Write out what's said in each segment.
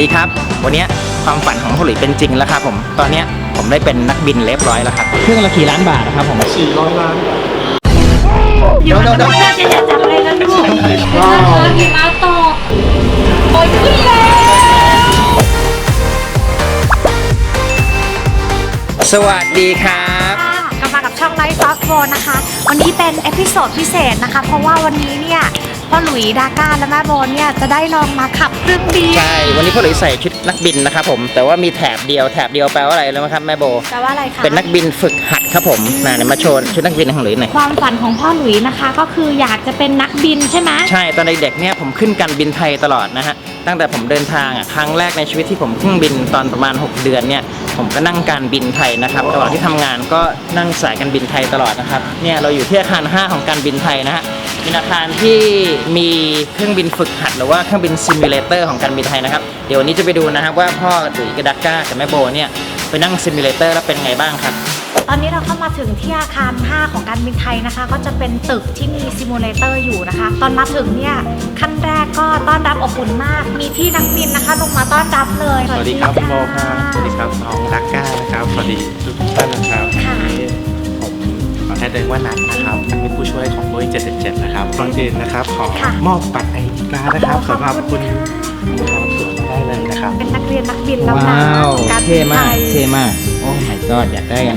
ดีครับ วันนี้ความฝันของพ่อหลุยเป็นจริงแล้วครับผม ตอนนี้ผมได้เป็นนักบินเรียบร้อยแล้วครับ เครื่องละกี่ล้านบาทนะครับผม400ล้านเดี๋ยวเดี๋ยวเดี๋ยวน่จะจับอะไรนะลูกหิมะตกโอยขึ้นแล้วสวัสดีครับกลับมากับช่องไลฟ์ซอสโฟนะคะ วันนี้เป็นเอพิโซดพิเศษนะคะ เพราะว่าวันนี้เนี่ย พ่อหลุยดาก้าและแม่โบนเนี่ยจะได้ลองมาขับเครื่องบินใช่ วันนี้พ่อหลุยใส่ชุดนักบินนะครับผม แต่ว่ามีแถบเดียว แถบเดียวแปลว่าอะไรรู้ไหมครับแม่โบ แปลว่าอะไรคะเป็นนักบินฝึกหัดครับผมน่ะเดี๋ยวมาโชว์ชุดนักบินของหลุยหน่อย ความฝันของพ่อหลุยนะคะ ก็คืออยากจะเป็นนักบินใช่ไหมใช่ ตอนเด็กๆเนี่ยผมขึ้นการบินไทยตลอดนะฮะ ตั้งแต่ผมเดินทางอะ ครั้งแรกในชีวิตที่ผมขึ้นบินตอนประมาณ 6 เดือนเนี่ย ผมก็นั่งการบินไทยนะครับ ระหว่างที่ทำงานก็นั่งสายการบินไทยตลอดนะครับ เนี่ยเราอยู่ที่อาคาร5ของการบินไทยนะฮะ เป็นอาคารที่มีเครื่องบินฝึกหัดหรือว่าเครื่องบินซิมูเลเตอร์ของการบินไทยนะครับ เดี๋ยววันนี้จะไปดูนะครับว่าพ่อหลุยส์กับดักก้ากับแม่โบเนี่ยไปนั่งซิมูเลเตอร์แล้วเป็นไงบ้างครับ ตอนนี้เราเข้ามาถึงที่อาคาร 5 ของการบินไทยนะคะ ก็จะเป็นตึกที่มีซิมูเลเตอร์อยู่นะคะ ตอนมาถึงเนี่ยขั้นแรกก็ต้อนรับอบอุ่นมาก มีพี่นักบินนะคะ ลงมาต้อนรับเลยสวัสดีครับคุณโมครับสวัสดีครับน้องดักก้านะครับสวัสดีทุกท่านนะครับค่ะวันนี้ผม ขอแทนเดินว่านัทนะครับเป็นผู้ช่วยของลุย777 นะครับก่อนอื่นนะครับ ขอค่ะมอบบัตรไอดีการ์ดนะครับขอบสำหรับคุคุณณคุณทำสวนได้เลยนะครับ เป็นนักเรียนนักบินแล้วนะว้าวของการบิเท่นไทมากยเท่มาก โอ้ my god อยากได้กัน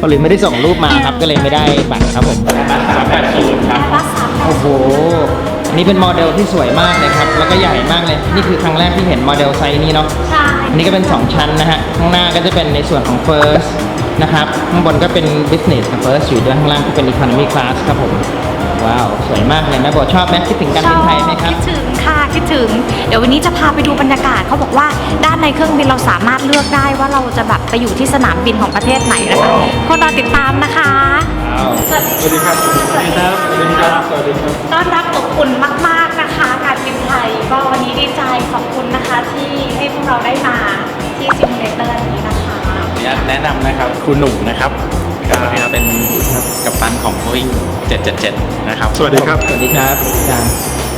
พอหลิไม่ได้ส่งรูปมาครับ ก็เลยไม่ได้บัตรครับผมบัตรสามแปดศูนย์ครับบัสสามแปดโอ้โห อันนี้เป็นโมเดลที่สวยมากเลยครับ แล้วก็ใหญ่มากเลย นี่คือครั้งแรกที่เห็นโมเดลไซส์นี้เนาะใช่อันนี้ก็เป็น 2 ชั้นนะฮะ ข้างหน้าก็จะเป็นในส่วนของ First นะครับข้างบนก็เป็น Business กับ First อยู่ด้วยข้างล่างก็เป็น Economy Class ครับผมว้าว สวยมากเลยแม่โบชอบไหมคิดถึงการบินไทยไหมครับ คิดถึงค่ะคิดถึง เดี๋ยววันนี้จะพาไปดูบรรยากาศเขาบอกว่าด้านในเครื่องบินเราสามารถเลือกได้ว่าเราจะแบบไปอยู่ที่สนามบินของประเทศไหนนะคะคนรอติดตามนะคะว้าวสวัสดีครับสวัสดีครับสวัสดีครับสวัสดีครับต้อนรับอบอุ่นมาก ๆนะคะ การบินไทยก็วันนี้ดีใจขอบคุณนะคะที่ให้พวกเราได้มาที่ซิมูเลเตอร์นี้นะคะขออนุ ญาตแนะนำนะครับคุณหนุ่มนะครับก็เป็นกัปตันของ Boeing 777 นะครับ สวัสดีครับ สวัสดีครับอาจารย์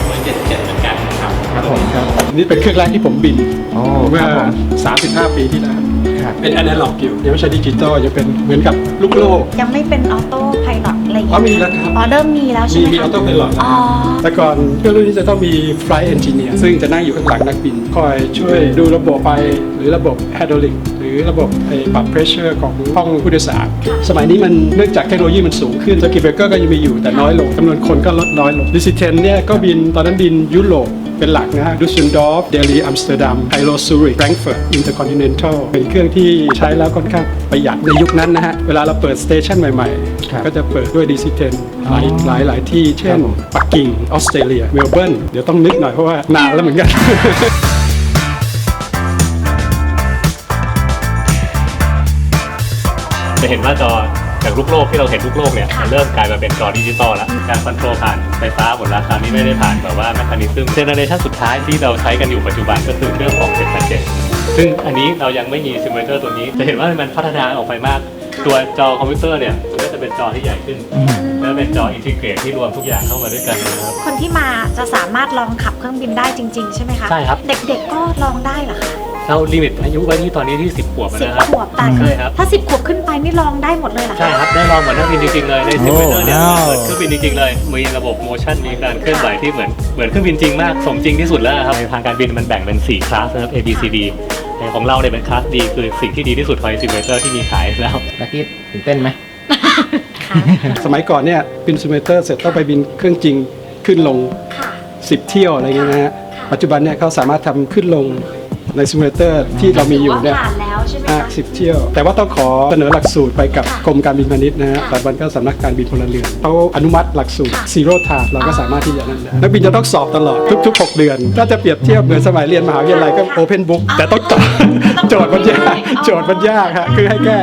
Boeing 777 เหมือนกันครับ ครับผมครับ นี่เป็นเครื่องแรกที่ผมบินโอ้เมื่อครับผม35 ปีที่แล้วครับเป็นอนาล็อกอยู่ยังไม่ใช่ดิจิตอลยังเป็นเหมือนกับลูกโลก ยังไม่เป็นออโต้ไพลอต อะไรอย่างอ๋อเงี้ยมีแล้วครับอ๋อเริ่มมีแล้วใช่มีไหมมีอคะอโต้ไพลอตอ๋อ แต่ก่อนเครื่องรุ่นนี้จะต้องมี flight engineer ซึ่งจะนั่งอยู่ข้างหลังนักบิน คอยช่วยดูระบบไฟหรือระบบ hydraulic หรือระบบไอ้ปรับ pressure ของห้องผู้โดยสาร สมัยนี้มันเนื่องจากเทคโนโลยีมันสูงขึ้น circuit breaker ก็ยังมีอยู่แต่น้อยลงจำนวนคนก็ลดน้อยลงดิสิเทนเนี่ยก็บินตอนนั้นบินยุโรปเป็นหลักนะฮะดุสเซนดอร์ฟเดลีอัมสเตอร์ดัมไฮโลซูริกแฟรงก์เฟิร์ตอินเตอร์คอนติเนนทัลเป็นเครื่องที่ใช้แล้วค่อนข้างประหยัดในยุคนั้นนะฮะ เวลาเราเปิดสเตชันใหม่ครับๆ ก็จะเปิดด้วยดิสิเทนหลายหลายหลายที่ เช่นปักกิ่ง ออสเตรเลีย เมลเบิร์น เดี๋ยวต้องนึกหน่อยเพราะว่านานแล้วเหมือนกัน จะเห็นว่าจอจากลูกโลกที่เราเห็นลูกโลกเนี่ยมันเริ่มกลายมาเป็นจอดิจิตอลแล้วการคอนโทรลผ่านไฟฟ้าหมดแล้วคราวนี้ไม่ได้ผ่านแบบว่าแมคานิซึมเจเนอเรชันสุดท้ายที่เราใช้กันอยู่ปัจจุบันก็คือเครื่องของ787 ซึ่งอันนี้เรายังไม่มีซิมูเลเตอร์ตัวนี้ จะเห็นว่ามันพัฒนาออกไปมาก ตัวจอคอมพิวเตอร์เนี่ยมันก็จะเป็นจอที่ใหญ่ขึ้น แล้วเป็นจออินทิเกรตที่รวมทุกอย่างเข้ามาด้วยกันนะครับ คนที่มาจะสามารถลองขับเครื่องบินได้จริง ๆ ใช่ไหมคะใช่ครับ เด็กๆก็ลองได้เหรอคะเราลิมิตอายุไว้ที่ตอนนี้ที่ 10 ขวบสิบนะครับ ขวบแต่ใช่ครับ ถ้าสิบขวบขึ้นไปนี่ลองได้หมดเลยเหรอคะ ใช่ครับได้ลองเหมือนนักบินจริงๆเลยในซิมูเลเตอร์เนี่ยโอ้ว้าว เหมือนเครื่องบินจริงๆเลยมีระบบโมชั่นมีการเคลื่อนไหวที่เหมือนเหมือนเครื่องบินจริงมากสมจริงที่สุดแล้วครับในทางการบินมันแบ่งเป็น 4 คลาสนะครับ A B C D แต่ของเราเนี่ยเป็นคลาส D คือสิ่งที่ดีที่สุดของซิมูเลเตอร์ที่มีขายแล้ว ลักกี้ตื่นเต้นไหมสมัยก่อนเนี่ยบินซิมูเลเตอร์เสร็จต้องไปบินเครื่องจริงขึ้นลง ค่ะ 10 เที่ยวอะไรเงี้ยนะฮะค่ะปัจจุบันเนี่ยเขาสามารถทำขึ้นลง ในซิมูเลเตอร์ที่เรามีอยู่เนี่ยถืว่าผ่านแล้วใช่ไหมอะคะสิบเที่ยว แต่ว่าต้องขอเสนอหลักสูตรไปกับค่ะกรมการบินพาณิชย์นะฮะค่ะปัจจุบันก็สำนักการบินพลเรือนเขาอนุมัติหลักสูตรค่ะซีโร่ทาเราก็สามารถที่จะนั่นได้นักบินจะต้องสอบตลอดทุกๆ 6 เดือน ถ้าจะเปรียบเทียบเหมือนสมัยเรียนมหาวิทยาลัยก็โอเพนบุ๊กแต่ต้องตอบ โจทย์มันยากโจทย์มันยากฮะคือให้แก้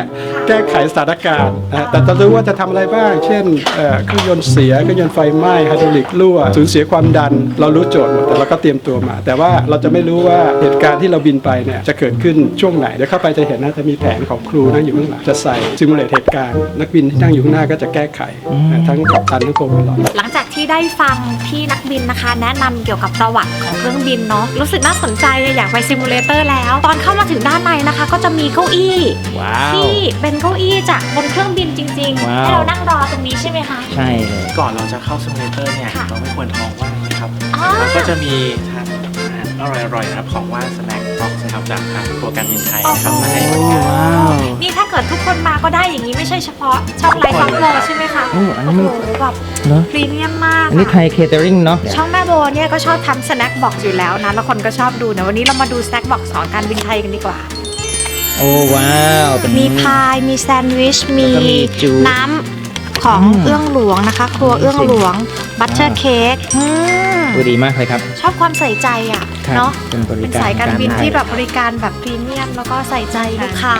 แก้ไขสถานการณ์นะฮะแต่จะรู้ว่าจะทำอะไรบ้าง เช่นเอ่อเครื่องยนต์เสียเครื่องยนต์ไฟไหม้ไฮดรอลิกรั่วสูญเสียความดัน เรารู้โจทย์หมดแต่เราก็เตรียมตัวมา แต่ว่าเราจะไม่รู้ว่าเหตุการณ์ที่เราบินไปเนี่ยจะเกิดขึ้นช่วงไหนเดี๋ยวเข้าไปจะเห็นนะจะมีแผนของครูนั่งอยู่ข้างหลังจะใส่ซิมูเลตเหตุการณ์นักบินที่นั่งอยู่ข้างหน้าก็จะแก้ไขนะทั้งกัปตันทั้งโคพิลอต หลังจากที่ได้ฟังพี่นักบินนะคะ แนะนำเกี่ยวกับประวัติของเครื่องบินเนาะรู้สึกน่าสนใจอยากไปซิมูเลเตอร์แล้ว ตอนเข้ามาถึงด้านในนะคะก็จะมีเก้าอี้ว้าว ที่เป็นเก้าอี้จากบนเครื่องบินจริงๆว้าว ให้เรานั่งรอตรงนี้ใช่ไหมคะ ใช่เลย ก่อนเราจะเข้าซิมูเลเตอร์เนี่ยค่ะ เราไม่ควรท้องว่างนะครับอ๋อ แล้วก็จะมีทานอาหารอร่อยๆนะครับของว่างสแน็ค บ็อกซ์นะครับจากทางครัวการบินไทยนะครับมาให้บริการ ว้าวนี่ถ้าเกิดทุกคนมาก็ได้อย่างนี้ไม่ใช่เฉพาะช่องไลฟ์ฟังโลใช่ไหมคะ โอ้อันนี้มันโอ้โหแบบเนอะพรีเมียมมากอันนี้ไทยเคเตอริงเนาะ ช่องแม่โบเนี่ยก็ชอบทำสแน็คบ็อกซ์อยู่แล้วนะ แล้วคนก็ชอบดูนะ วันนี้เรามาดูสแน็คบ็อกซ์ของการบินไทยกันดีกว่า โอ้ว้าวเป็นมีพาย มีแซนด์วิช มีแล้วก็มีจูน้ำของอืมเอื้องหลวงนะคะ ครัวเอื้องหลวง บัตเตอร์เค้ก ดูดีมากเลยครับ ชอบความใส่ใจอะครับเนาะเป็นบริเป็นการสายการบินไทยที่แบบบริการแบบพรีเมียมแล้วก็ใส่ใจลูกค้า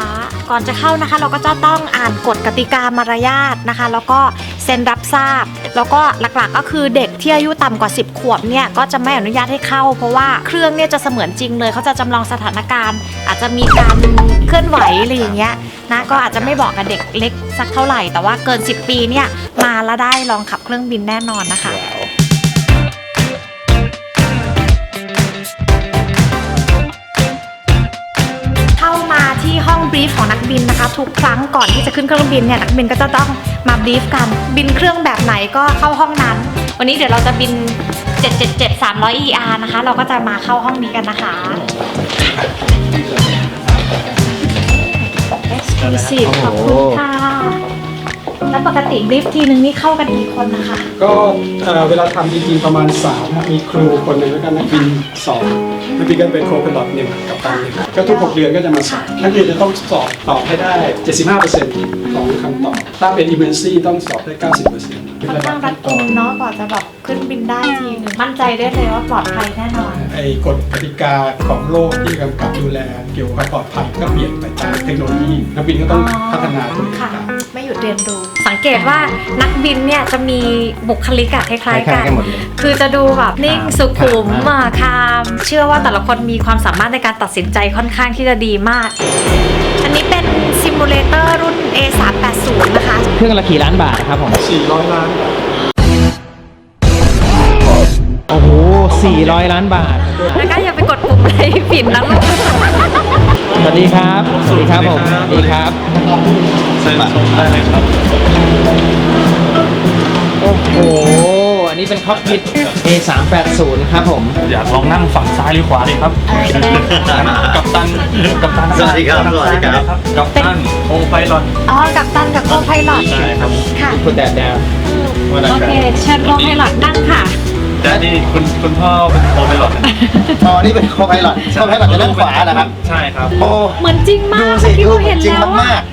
ก่อนจะเข้านะคะ เราก็จะต้องอ่านกฎกติกามารยาทนะคะ แล้วก็เซ็นรับทราบ แล้วก็หลักๆก็คือเด็กที่อายุต่ำกว่า 10 ขวบเนี่ยก็จะไม่อนุญาตให้เข้า เพราะว่าเครื่องเนี่ยจะเสมือนจริงเลยเขาจะจำลองสถานการณ์ อาจจะมีการเคลื่อนไหวอะไรอย่างเงี้ยนะก็อาจจะไม่บอกกับเด็กเล็กสักเท่าไหร่ แต่ว่าเกิน 10 ปีเนี่ยมาแล้วได้ลองขับเครื่องบินแน่นอนนะคะ บรีฟของนักบินนะคะทุกครั้งก่อนที่จะขึ้นเครื่องบินเนี่ยนักบินก็จะต้องมาบรีฟกันบินเครื่องแบบไหนก็เข้าห้องนั้น วันนี้เดี๋ยวเราจะบิน 777 300 ER นะคะ เราก็จะมาเข้าห้องนี้กันนะคะ Exclusive ขอบคุณค่ะ แล้วปกติบรีฟทีนึงนี่เข้ากันกี่คนนะคะ ก็เอ่อเวลาทำจริงๆประมาณ3นะมีครูคนหนึ่งแล้วก็นักบินสองนักบินก็เป็นโคพลอตหนึ่งกับตันหนึ่งก็ทุก6เดือนก็จะมาสอบนักเรียนจะต้องสอบตอบให้ได้ 75%ของคำตอบ ถ้าเป็น emergency ต้องสอบได้ 90%ค่อนข้างรัดกุมเนาะกว่าจะแบบขึ้นบินได้ทีนึงมั่นใจได้เลยว่าปลอดภัยแน่นอน ไอ้กฎกติกาของโลกที่กำกับดูแลเกี่ยวกับความปลอดภัยก็เปลี่ยนไปตามเทคโนโลยีนักบินก็ต้องพัฒนาตัวเองค่ะ ตาม ไม่หยุดเรียนรู้สัง เกตว่านักบินเนี่ยจะมีบุคลิกอะคล้ายคล้ายๆกันๆกันหมดเลยคือจะดูแบบนิ่งครับสุขุมครับมาคาม เชื่อว่าแต่ละคนมีความสามารถในการตัดสินใจค่อนข้างที่จะดีมาก อันนี้เป็นซิมูเลเตอร์รุ่น A380 นะคะ เครื่องละกี่ล้านบาทนะครับผม400 ล้าน โอ้โห400 ล้านบาท แล้วก็อย่าไปกดปุ่มอะไรผิดนะลูกส วัสดีครับ สวัสดีครับผมสวัสดีครับเชิญชมได้เลยครับ โอ้โห อันนี้เป็นคอกพิท A380 ครับผม อยากลองนั่งฝั่งซ้ายหรือขวาดีครับ กับตัน กับตันสวัสดีครับสวัสดีครับ กับตันโอไพลอตอ๋อ กับตันกับโคไพลอตใช่ครับค่ะคุณแดดแดวโอเค เชิญโคไพลอตนั่งค่ะ แต่นี่คุณคุณพ่อเป็นโอไพลอตอ๋อนี่เป็นโคไพลอตโคไพลอตจะด้านขวานะครับ ใช่ครับ โอ้เหมือนจริงมาดูกสิที่ดูเราเห็นจริงแล้วมากอะ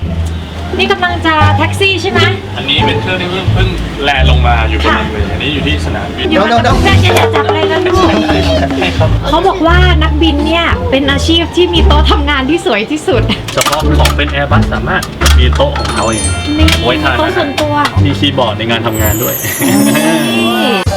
นี่กำลังจะแท็กซี่ใช่ไหม อันนี้เป็นเครื่องที่เพิ่งเพิ่งแลนด์ลงมาอยู่บนรันเวย์อันนี้อยู่ที่สนามบินอยู่มากับแค่อย่าจับอะไรนะลูกใช่ครับเขาบอกว่านักบินเนี่ยเป็นอาชีพที่มีโต๊ะทำงานที่สวยที่สุดเฉพาะของเป็นแอร์บัสสามารถมีโต๊ะของเขาเอง นี่ไว้ทานโต๊ะอาหารส่วนตัว มีคีย์บอร์ดในงานทำงานด้วย นี่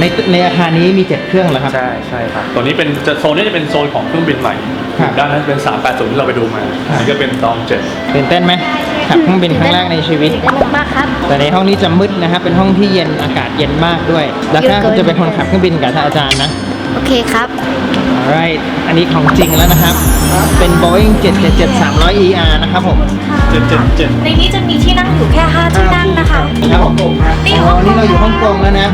ในในอาคารนี้มี7เครื่องเหรอครับ ใช่ใช่ครับตัวนี้เป็นจะโซนนี้จะเป็นโซนของเครื่องบินใหม่ครับ ด้านนั้นเป็น 380ที่เราไปดูมาอันนี้ก็เป็นตองเจ็ด ตื่นเต้นไหมขับเครื่องบินครั้งแรกในชีวิต ตื่นเต้นมากครับ แต่ในห้องนี้จะมืดนะครับ เป็นห้องที่เย็นอากาศเย็นมากด้วย แล้วก็คุณจะเป็นคนขับเครื่องบินกับท่านอาจารย์นะ โอเคครับ alright อันนี้ของจริงแล้วนะครับ เป็น Boeing 777 300 ER นะครับผมเจ็ดเจ็ดเจ็ดในนี้จะมีที่นั่งอยู่แค่5ที่นั่งนะคะ ครับผมนี่อ๋อนี่เราอยู่ฮ่องกงแล้วนะ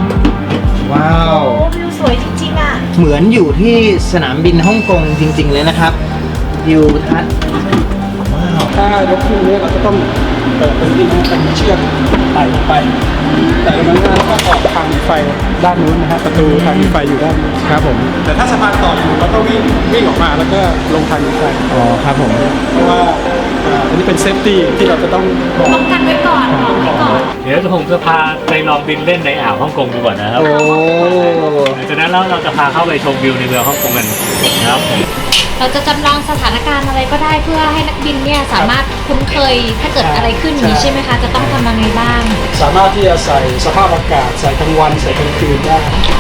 ว้าว โอ้วิวสวยจริงๆอะ เหมือนอยู่ที่สนามบินฮ่องกงจริง ๆ เลยนะครับวิวทัศน์ว้าว ถ้ายกขึ้นเนี่ยเราจะต้องเปิดเป็นที่เป็นเชือกไต่ลงไปไต่ลงมาแล้วก็ออกทางหนีไฟด้านนู้นนะฮะประตูทางหนีไฟอยู่ด้านนู้นครับผม แต่ถ้าสะพานต่ออยู่เราต้องวิ่งวิ่งออกมาแล้วก็ลงทางหนีไฟ อ๋อครับผม เพราะว่า อ่าอันนี้เป็นเซฟตี้ที่เราจะต้องบอกป้องกันไว้ก่อนบอกไว้ก่อน เดี๋ยวผมจะพาไปลองบินเล่นในอ่าวฮ่องกงดูก่อนนะครับโอ้หลังจากนั้นแล้วเราจะพาเข้าไปชมวิวในเมืองฮ่องกงกันนะครับเราจะจำลองสถานการณ์อะไรก็ได้เพื่อให้นักบินเนี่ยสามารถคุ้นเคยถ้าเกิดอะไรขึ้นอย่างนี้ใช่ไหมคะ จะต้องทำยังไงบ้าง สามารถที่จะใส่สภาพอากาศใส่กลางวันใส่กลางคืนได้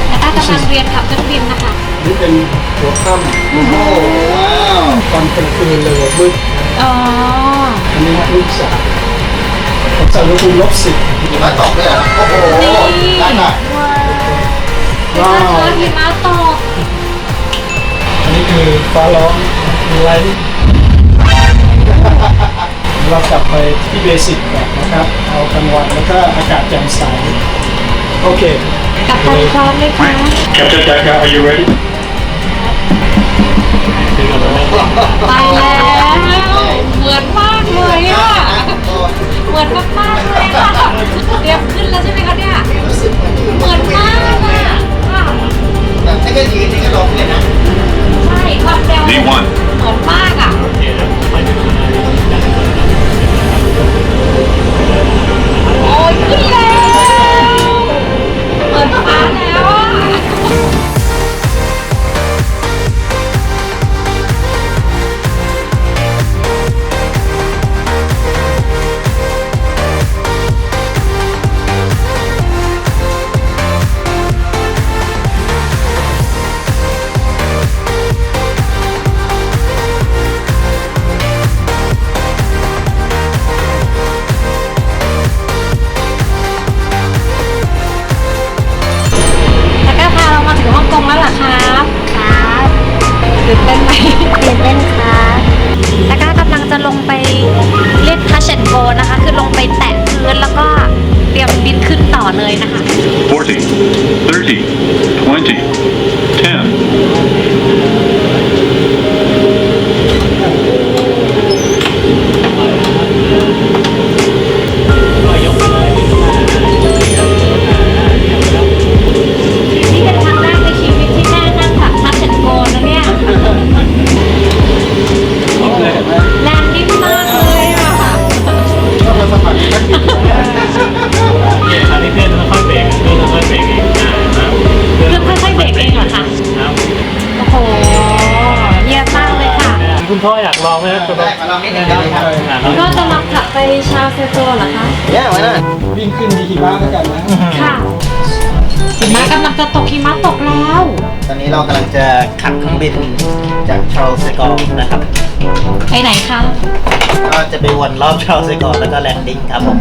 แล้วก็กำลังเรียนขับเครื่องบินนะคะ นี่เป็นหัวค่ำว้าวตอนกลางคืนเลยมืด อ๋อ อันนี้ลูกสาวผมจะอุณหภูมิลบสิบหิมะตกด้วยเหรอโอ้โหนี่ด้านหน้าว้าวว้าวหิมะตกอันนี้คือฟ้าร้องไลท์เรากลับไปที่เบสิกก่อนนะครับ เอากลางวันแล้วก็อากาศแจ่มใส โอเค กับตันพร้อมไหมคะ Captain Daka are you ready ไปแล้วเหมื อนมากเลยอะเหมือนมากๆเลยค่ะเตรียมขึ้นแล้วใช่ไหมคะเนี่ยรู้สึกเหมือนอยู่เหมือนมากอะค่ะแต่ถ้าแค่ยืนนี่ก็ลงเลยนะใช่ความเร็วเหมือนมากอะโอ้ยขึ้นแล้วเหมือนฟ้าแล้วอะ เลยนะคะ 40, 30, 20, วิ่งขึ้นมีหิมะแล้วกันนะค่ะหิมะกำลังจะตกหิมะตกแล้ว ตอนนี้เรากำลังจะขับเครื่องบินจากชาร์ลส์กอร์นะครับ ไปไหนคะ ก็จะไปวนรอบชาร์ลส์กอร์แล้วก็แลนดิ้งครับผม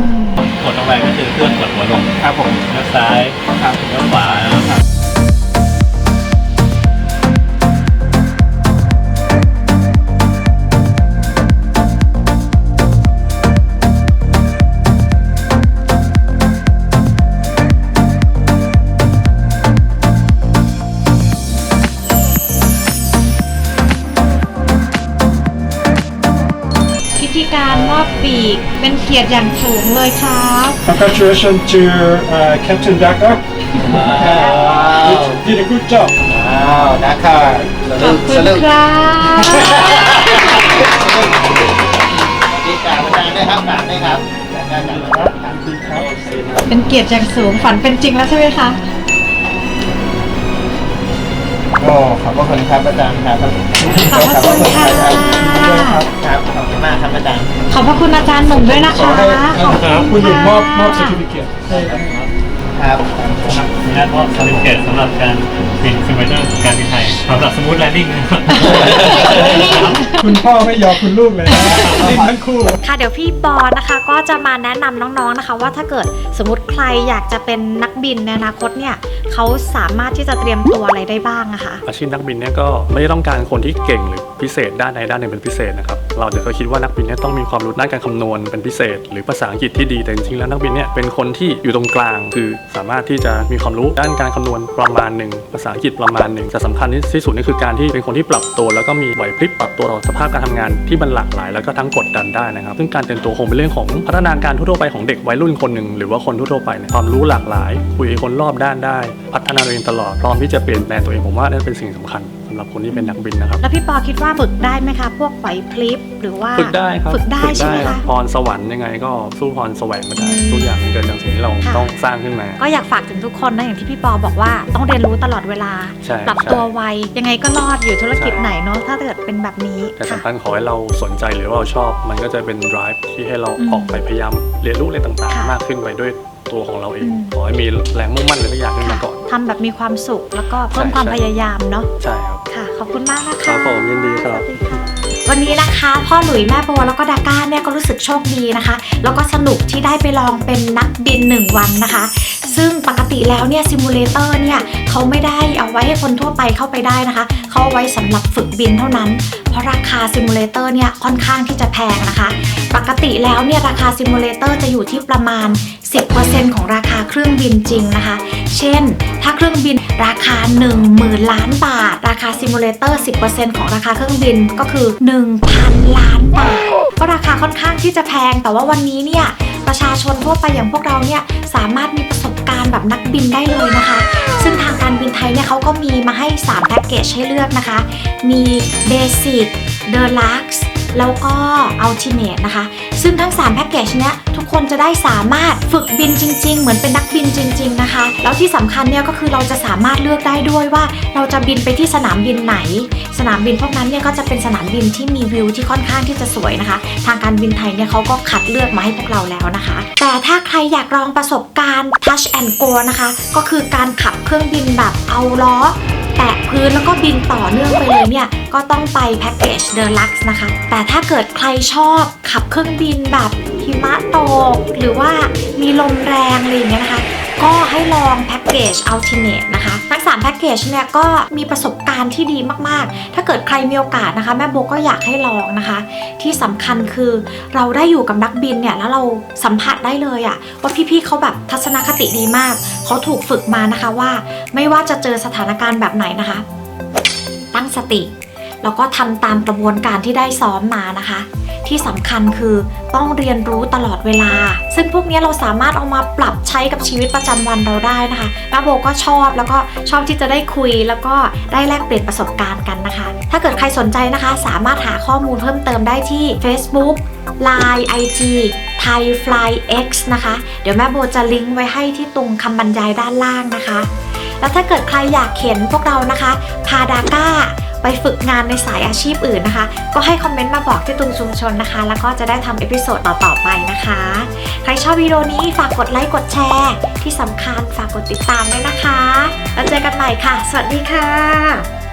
กดลงไปก็คือเครื่องกดหัวลงครับผมเลี้ยวซ้ายครับเลี้ยวขวาครับ กียรติอย่างสูงเลยครับ Congratulations to uh, Captain Daka ว้าว you did a good job ว้าวดักค่ะขอบคุณครับดีกาประธานด้วยครับฝากด้วยครับจัดการจัดการครับขอบคุณครับ เป็นเกียรติอย่างสูงฝันเป็นจริงแล้วใช่ไหมคะ โอ้ขอบพระคุณครับอาจารย์ครับขอบพระคุณค่ะครับขอบคุณมากครับอาจารย์ขอบพระคุณอาจารย์หนุ่มด้วยนะขอคะให้ขอบคุณคุณหนุ่มมอบมอบค่ะ certificate ให้ครับ มีนัดมอบสติเกตสำหรับการบินซิมูเลเตอร์การบินไทยสำหรับสมูทแลนดิ้งนะครับ คุณพ่อไม่ยอมคุณลูกเลยดิ้นทั้งคู่ ค่ะเดี๋ยวพี่ปอนะคะก็จะมาแนะนำน้องๆนะคะ ว่าถ้าเกิดสมมติใครอยากจะเป็นนักบินในอนาคตเนี่ยเขาสามารถที่จะเตรียมตัวอะไรได้บ้างอะคะ อาชีพนักบินเนี่ยก็ไม่ได้ต้องการคนที่เก่งหรือพิเศษด้านใดด้านหนึ่งเป็นพิเศษนะครับเราจะเคยคิดว่านักบินเนี่ยต้องมีความรู้ด้านการคำนวณเป็นพิเศษ หรือภาษาอังกฤษที่ดีแต่จริงๆแล้วนักบินเนี่ยเป็นคนที่อยู่ตรงกลาง คือสามารถที่จะมีความรู้ด้านการคำนวณประมาณหนึ่งภาษาอังกฤษประมาณหนึ่งแต่สำคัญที่สุดนี่คือการที่เป็นคนที่ปรับตัวแล้วก็มีไหวพริบปรับตัวต่อสภาพการทำงานที่มันหลากหลาย แล้วก็ทั้งกดดันได้นะครับ ซึ่งการเตรียมตัวคงเป็นเรื่องของพัฒนาการทั่วๆไปของเด็กวัยรุ่นคนหนึ่งหรือว่าคนทั่วๆไปเนี่ยความรู้หลากหลาย คุยคนรอบด้านได้ พัฒนาตัวเองตลอดพร้อมที่จะเปลี่ยนแปลงตัวเองผมว่านั่นเป็นสิ่งสำคัญ หรับคนที่เป็นนักบินนะครับ แล้วพี่ปอคิดว่าฝึกได้ไหมคะ พวกไหวพลิบหรือว่าฝึกได้ครับฝึกได้ใช่ไหมครัคะพรสวรรค์ยังไงก็สู้พรแสวงไม่ได้อืมทุกอย่างมันเกิดจากสิ่งที่เราค่ะต้องสร้างขึ้นมา ก็อยากฝากถึงทุกคนนะอย่างที่พี่ปอบอกว่าต้องเรียนรู้ตลอดเวลาใช่ปรับใช่ตัวไวยังไงก็รอดอยู่ธุรกิจใช่ไหนเนาะถ้าเกิดเป็นแบบนี้แต่ค่ะสำคัญขอให้เราสนใจหรือว่าเราชอบ มันก็จะเป็น drive ที่ให้เราอืมออกไปพยายามเรียนรู้อะไรต่างค่ะๆมากขึ้นไปด้วย ตัวของเราเองอืมขอให้มีแรงมุ่งมั่นอะไรทุกอย่างขึ้นมาก่อน ทำแบบมีความสุขแล้วก็เพิ่มใช่ความใช่ พยายามเนาะใช่ครับ ค่ะ ขอบคุณมากนะคะครับผมยินดีครับ สวัสดีค่ะวันนี้นะคะ พ่อหลุยแม่โบแล้วก็ดาก้าเนี่ยก็รู้สึกโชคดีนะคะ แล้วก็สนุกที่ได้ไปลองเป็นนักบิน1วันนะคะ ซึ่งปกติแล้วเนี่ยซิมูเลเตอร์เนี่ยเขาไม่ได้เอาไว้ให้คนทั่วไปเข้าไปได้นะคะ เขาเอาไว้สำหรับฝึกบินเท่านั้น เพราะราคาซิมูเลเตอร์เนี่ยค่อนข้างที่จะแพงนะคะ ปกติแล้วเนี่ยราคาซิมูเลเตอร์จะอยู่ที่ประมาณ 10%ของราคาเครื่องบินจริงนะคะ เช่น ถ้าเครื่องบินราคา 10,000 ล้านบาท ราคาซิมูเลเตอร์ 10%ของราคาเครื่องบินก็คือ 1,000 ล้านบาท ก็ราคาค่อนข้างที่จะแพง แต่ว่าวันนี้เนี่ย ประชาชนทั่วไปอย่างพวกเราเนี่ยสามารถมีประสบการณ์แบบนักบินได้เลยนะคะ ซึ่งทางการบินไทยเนี่ยเขาก็มีมาให้3แพ็กเกจให้เลือกนะคะ มี Basic The Lux แล้วก็ Ultimate นะคะ ซึ่งทั้ง 3 แพ็กเกจเนี้ยทุกคนจะได้สามารถฝึกบินจริง ๆ เหมือนเป็นนักบินจริง ๆ นะคะ แล้วที่สำคัญเนี่ยก็คือเราจะสามารถเลือกได้ด้วยว่า เราจะบินไปที่สนามบินไหน สนามบินพวกนั้นเนี่ยก็จะเป็นสนามบินที่มีวิวที่ค่อนข้างที่จะสวยนะคะ ทางการบินไทยเนี่ยเขาก็คัดเลือกมาให้พวกเราแล้วนะคะ แต่ถ้าใครอยากลองประสบการณ์ Touch and Go นะคะ ก็คือการขับเครื่องบินแบบเอาล้อ แตะพื้นแล้วก็บินต่อเนื่องไปเลยเนี่ย ก็ต้องไปแพ็กเกจเดลักซ์นะคะ แต่ถ้าเกิดใครชอบขับเครื่องบินแบบหิมะตก หรือว่ามีลมแรงอะไรอย่างเงี้ยนะคะ ก็ให้ลองแพ็กเกจ Ultimate นะคะ ทั้ง3แพ็กเกจเนี่ยก็มีประสบการณ์ที่ดีมากๆ ถ้าเกิดใครมีโอกาสนะคะ แม่โบก็อยากให้ลองนะคะ ที่สำคัญคือเราได้อยู่กับนักบินเนี่ย แล้วเราสัมผัสได้เลยอะว่าพี่ๆเขาแบบทัศนคติดีมาก เขาถูกฝึกมานะคะว่าไม่ว่าจะเจอสถานการณ์แบบไหนนะคะ ตั้งสติ แล้วก็ทำตามกระบวนการที่ได้ซ้อมมานะคะ ที่สำคัญคือต้องเรียนรู้ตลอดเวลา ซึ่งพวกนี้เราสามารถเอามาปรับใช้กับชีวิตประจำวันเราได้นะคะแม่โบก็ชอบแล้วก็ชอบที่จะได้คุย แล้วก็ได้แลกเปลี่ยนประสบการณ์กันนะคะ ถ้าเกิดใครสนใจนะคะ สามารถหาข้อมูลเพิ่มเติมได้ที่ Facebook Line IG Thai Fly X นะคะ เดี๋ยวแม่โบจะลิงก์ไว้ให้ที่ตรงคำบรรยายด้านล่างนะคะ แล้วถ้าเกิดใครอยากเห็นพวกเรานะคะ พาดาก้า ไปฝึกงานในสายอาชีพอื่นนะคะ ก็ให้คอมเมนต์มาบอกที่ตุงชุมชนนะคะ แล้วก็จะได้ทำเอพิโซดต่อๆไปนะคะ ใครชอบวิดีโอนี้ฝากกดไลค์กดแชร์ ที่สำคัญฝากกดติดตามด้วยนะคะ แล้วเจอกันใหม่ค่ะ สวัสดีค่ะ